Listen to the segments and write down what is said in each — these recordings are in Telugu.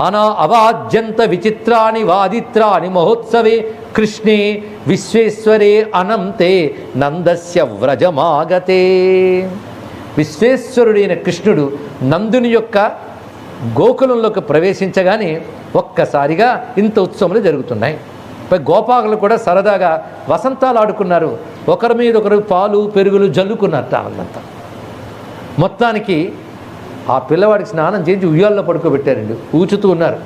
అనా అవాద్యంత విచిత్రాని వాదిత్రాని మహోత్సవే కృష్ణే విశ్వేశ్వరే అనంతే నందస్య వ్రజమాగతే. విశ్వేశ్వరుడైన కృష్ణుడు నందుని యొక్క గోకులంలోకి ప్రవేశించగానే ఒక్కసారిగా ఇంత ఉత్సవములు జరుగుతున్నాయి. పై గోపాకులు కూడా సరదాగా వసంతాలు ఆడుకున్నారు ఒకరి మీద ఒకరు పాలు పెరుగులు జల్లుకున్నారు వాళ్ళంతా మొత్తానికి ఆ పిల్లవాడికి స్నానం చేయించి ఉయ్యాల్లో పడుకోబెట్టారండి. ఊచుతూ ఉన్నారు.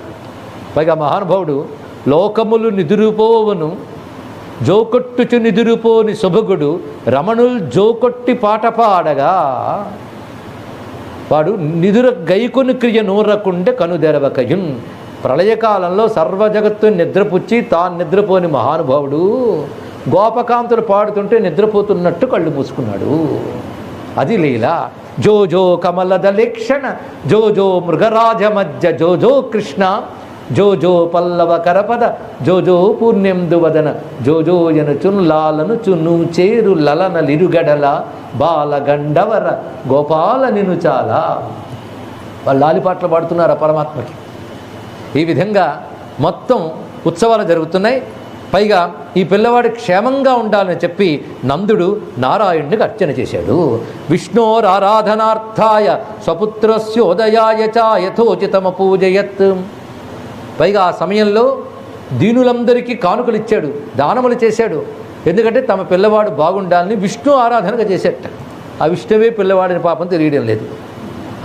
పైగా మహానుభావుడు లోకములు నిదురుపోవను జోకొట్టుచు నిదురుపోని శుభగుడు రమణుల్ జోకొట్టి పాట పాడగా వాడు నిదుర గైకుని క్రియ నూరకుండే కనుదెరవకయున్ ప్రళయకాలంలో సర్వ జగత్తు నిద్రపుచ్చి తాను నిద్రపోని మహానుభావుడు గోపకాంతులు పాడుతుంటే నిద్రపోతున్నట్టు కళ్ళు మూసుకున్నాడు. అది లీల. జో జో కమలద జో జో మృగరాజ మధ్య జో జో కృష్ణ జో జో పల్లవ కరపద జో జో పూర్ణ్యందు వదన జో జో ఎనుచున్ లాలను చును చేరు లలన లిరుగడల బాలగండవర గోపాల నిను చాలా. వాళ్ళు లాలిపాట్లు పాడుతున్నారు పరమాత్మకి? ఈ విధంగా మొత్తం ఉత్సవాలు జరుగుతున్నాయి. పైగా ఈ పిల్లవాడు క్షేమంగా ఉండాలని చెప్పి నందుడు నారాయణుడికి అర్చన చేశాడు. విష్ణోరారాధనార్థాయ స్వపుత్రస్యోదయాయ చ యథోచితమ పూజయత్ పైగా ఆ సమయంలో దీనులందరికీ కానుకలు ఇచ్చాడు దానములు చేశాడు. ఎందుకంటే తమ పిల్లవాడు బాగుండాలని విష్ణు ఆరాధనగా చేసేట. ఆ విష్ణువే పిల్లవాడిని పాపం తెలియడం లేదు.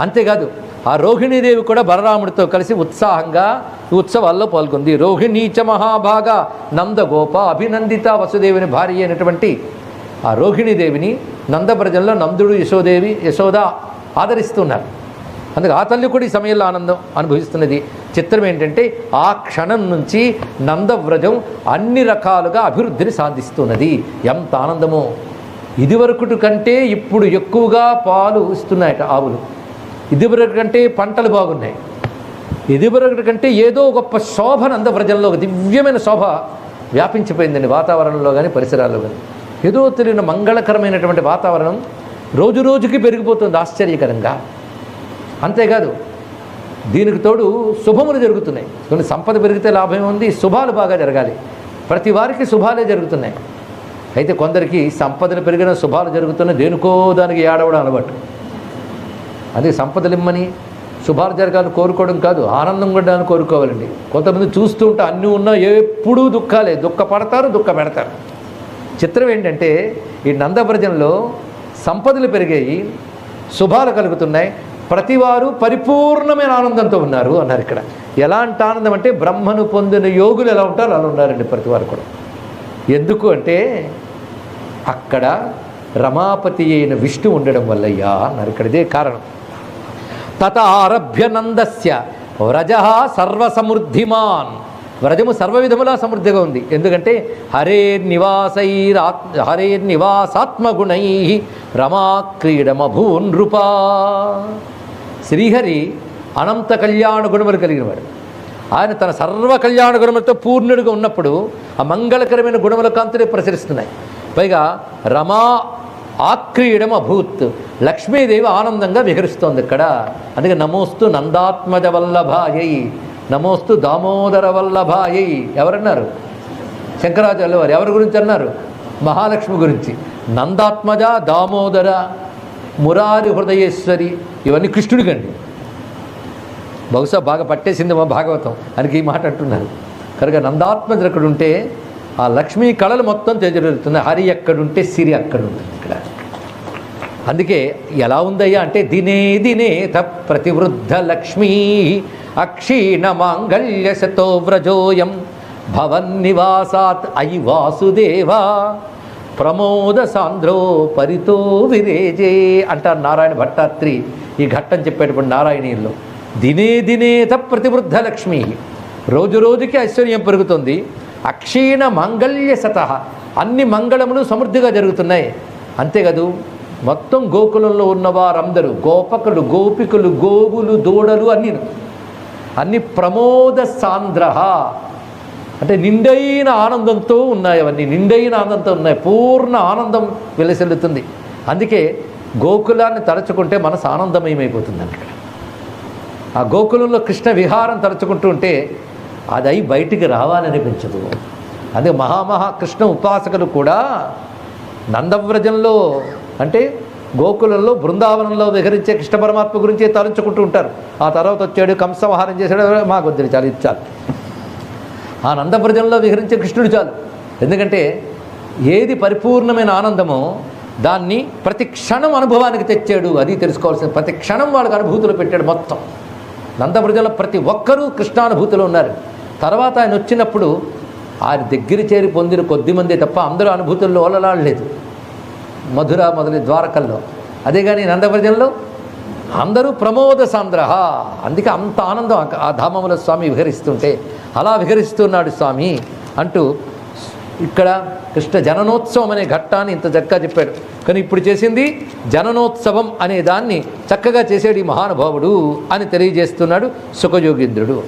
అంతేకాదు ఆ రోహిణీదేవి కూడా బలరాముడితో కలిసి ఉత్సాహంగా ఉత్సవాల్లో పాల్గొంది. రోహిణీచ మహాభాగ నందగోప అభినందిత వసుదేవిని భార్య అయినటువంటి ఆ రోహిణీదేవిని నందప్రజల్లో నందుడు యశోదేవి యశోద ఆదరిస్తున్నారు. అందుకే ఆ తల్లి కూడా ఈ సమయంలో ఆనందం అనుభవిస్తున్నది. చిత్రం ఏంటంటే ఆ క్షణం నుంచి నందవ్రజం అన్ని రకాలుగా అభివృద్ధిని సాధిస్తున్నది. ఎంత ఆనందమో! ఇదివరకుటి కంటే ఇప్పుడు ఎక్కువగా పాలు ఇస్తున్నాయట ఆవులు. ఇదివరకు కంటే పంటలు బాగున్నాయి. ఇదివరకటి కంటే ఏదో గొప్ప శోభ ప్రజల్లో ఒక దివ్యమైన శోభ వ్యాపించిపోయిందండి వాతావరణంలో కానీ పరిసరాల్లో కానీ ఏదో తెలియని మంగళకరమైనటువంటి వాతావరణం రోజు రోజుకి పెరిగిపోతుంది ఆశ్చర్యకరంగా. అంతేకాదు దీనికి తోడు శుభములు జరుగుతున్నాయి. కొన్ని సంపద పెరిగితే లాభం ఉంది శుభాలు బాగా జరగాలి. ప్రతి వారికి శుభాలే జరుగుతున్నాయి. అయితే కొందరికి సంపదలు పెరిగిన శుభాలు జరుగుతున్నాయి దేనికో దానికి ఏడవడం అలవాటు. అదే సంపదలిమ్మని శుభాలు జరగాలని కోరుకోవడం కాదు ఆనందం ఉండాలని కోరుకోవాలండి. కొంతమంది చూస్తూ ఉంటే అన్నీ ఉన్నా ఎప్పుడూ దుఃఖాలే దుఃఖపడతారు దుఃఖ పెడతారు చిత్రం ఏంటంటే ఈ నందవ్రజంలో సంపదలు పెరిగాయి శుభాలు కలుగుతున్నాయి ప్రతివారు పరిపూర్ణమైన ఆనందంతో ఉన్నారు అన్నారు ఇక్కడ. ఎలాంటి ఆనందం అంటే బ్రహ్మను పొందిన యోగులు ఎలా ఉంటారో అలా ఉన్నారండి ప్రతివారు కూడా. ఎందుకు అంటే అక్కడ రమాపతి అయిన విష్ణు ఉండడం వల్లయ్యా అన్నారు. ఇక్కడ ఇదే కారణం. తత ఆరభ్య వ్రజ సర్వసమృద్ధిమాన్. వ్రజము సర్వ విధములా సమృద్ధిగా ఉంది. ఎందుకంటే హరే నివాసైరాత్ హరే నివాసాత్మగుణై రమా క్రీడమభూన్ శ్రీహరి అనంత కళ్యాణ గుణములు కలిగినవాడు. ఆయన తన సర్వ కళ్యాణ గుణములతో పూర్ణుడిగా ఉన్నప్పుడు ఆ మంగళకరమైన గుణముల కాంతులే ప్రసరిస్తున్నాయి. పైగా రమా ఆక్రీడం అభూత్ లక్ష్మీదేవి ఆనందంగా విహరిస్తోంది ఇక్కడ. అందుకే నమోస్తు నందాత్మజ వల్లభాయై నమోస్తు దామోదర వల్లభాయై ఎవరన్నారు? శంకరాచార్యుల వారు ఎవరి గురించి అన్నారు? మహాలక్ష్మి గురించి. నందాత్మజ దామోదర మురారి హృదయేశ్వరి ఇవన్నీ కృష్ణుడికండి. బహుశా బాగా పట్టేసింది మా భాగవతం. అని ఈ మాట అంటున్నారు. కనుక నందాత్మజుడు అక్కడ ఉంటే ఆ లక్ష్మీ కళలు మొత్తం తెజరుతుంది హరి ఎక్కడుంటే సిరి అక్కడ ఉంటుంది ఇక్కడ. అందుకే ఎలా ఉందయ్యా అంటే దినే దినే త ప్రతివృద్ధ లక్ష్మీ అక్షీణ మాంగళ్య శతో వ్రజోయం భవన్నివాసాత్ అయి వాసుదేవా ప్రమోద సాంద్రో పరితో విరేజే అంటారు నారాయణ భట్టాత్రి ఈ ఘట్టం చెప్పేటప్పుడు నారాయణీయుల్లో. దినే దినేత ప్రతివృద్ధ లక్ష్మి. రోజు రోజుకి ఐశ్వర్యం పెరుగుతుంది. అక్షీణ మాంగళ్య సత అన్ని మంగళములు సమృద్ధిగా జరుగుతున్నాయి. అంతేకాదు మొత్తం గోకులంలో ఉన్న వారందరూ గోపకులు గోపికులు గోవులు దూడలు అన్ని అన్ని ప్రమోద సాంద్ర అంటే నిండైన ఆనందంతో ఉన్నాయి అవన్నీ. నిండైన ఆనందంతో ఉన్నాయి. పూర్ణ ఆనందం వెలసిల్లుతుంది. అందుకే గోకులాన్ని తలుచుకుంటే మనసు ఆనందమయమైపోతుంది ఇక్కడ ఆ గోకులంలో కృష్ణ విహారం తలుచుకుంటూ ఉంటే అది అయి బయటికి రావాలనిపించదు. అదే మహామహా కృష్ణ ఉపాసకులు కూడా నందవ్రజంలో అంటే గోకులంలో బృందావనంలో విహరించే కృష్ణ పరమాత్మ గురించే తలుచుకుంటూ ఉంటారు. ఆ తర్వాత వచ్చాడు కంసంహారం చేశాడు మాకు వద్దు చాలు ఇది చాలు. ఆ నందవ్రజంలో విహరించే కృష్ణుడు చాలు. ఎందుకంటే ఏది పరిపూర్ణమైన ఆనందమో దాన్ని ప్రతి క్షణం అనుభవానికి తెచ్చాడు అది తెలుసుకోవాల్సిన ప్రతి క్షణం వాళ్ళకి అనుభూతులు పెట్టాడు మొత్తం. నందవ్రజంలో ప్రతి ఒక్కరూ కృష్ణానుభూతిలో ఉన్నారు. తర్వాత ఆయన వచ్చినప్పుడు ఆయన దగ్గర చేరి పొందిన కొద్ది మంది తప్ప అందరూ అనుభూతుల్లో ఓలలాడలేదు మధుర మొదలి ద్వారకల్లో. అదే కానీ నందవ్రజంలో అందరూ ప్రమోద సాంద్రహ అందుకే అంత ఆనందం ఆ- ధామముల స్వామి విహరిస్తుంటే. అలా విహరిస్తున్నాడు స్వామి అంటూ ఇక్కడ కృష్ణ జననోత్సవం అనే ఘట్టాన్ని ఇంత చక్కగా చెప్పాడు. కానీ ఇప్పుడు చేసింది జననోత్సవం అనే దాన్ని చక్కగా చేసేడు ఈ మహానుభావుడు అని తెలియజేస్తున్నాడు సుఖయోగీంద్రుడు.